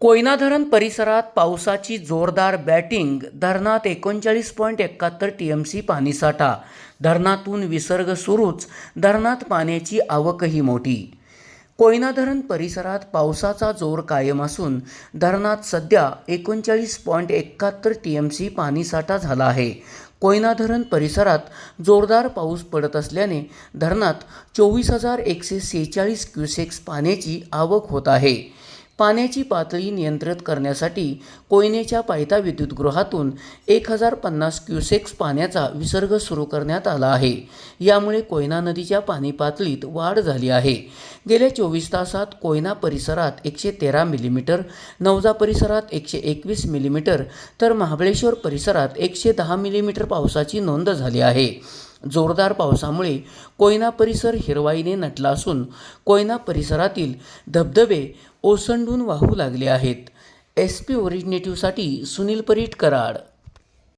कोयना धरण परिसरात पावसाची जोरदार बॅटिंग धरणात एकोणचाळीस पॉईंट एकाहत्तर टी एम सी पाणीसाठा धरणातून विसर्ग सुरूच धरणात पाण्याची आवकही मोठी. कोयना धरण परिसरात पावसाचा जोर कायम असून धरणात सध्या एकोणचाळीस पॉईंट एकाहत्तर टी एम सी पाणीसाठा झाला आहे. कोयना धरण परिसरात जोरदार पाऊस पडत असल्याने धरणात चोवीस हजार एकशे सेहेचाळीस क्युसेक्स पाण्याची आवक होत आहे. पाण्याची पातळी नियंत्रित करण्यासाठी कोयनेच्या पायथा विद्युतगृहातून एक हजार पन्नास क्युसेक्स पाण्याचा विसर्ग सुरू करण्यात आला आहे. यामुळे कोयना नदीच्या पाणी पातळीत वाढ झाली आहे. गेल्या चोवीस तासात कोयना परिसरात एकशे तेरा मिलीमीटर नवजा परिसरात एकशे एकवीस मिलीमीटर तर महाबळेश्वर परिसरात एकशे दहा मिलीमीटर पावसाची नोंद झाली आहे. जोरदार पावसामुळे कोयना परिसर हिरवाईने नटला असून कोयना परिसरातील धबधबे ओसंडून वाहू लागले आहेत. एस पी ओरिजिनेटिव्हसाठी सुनील परीट कराड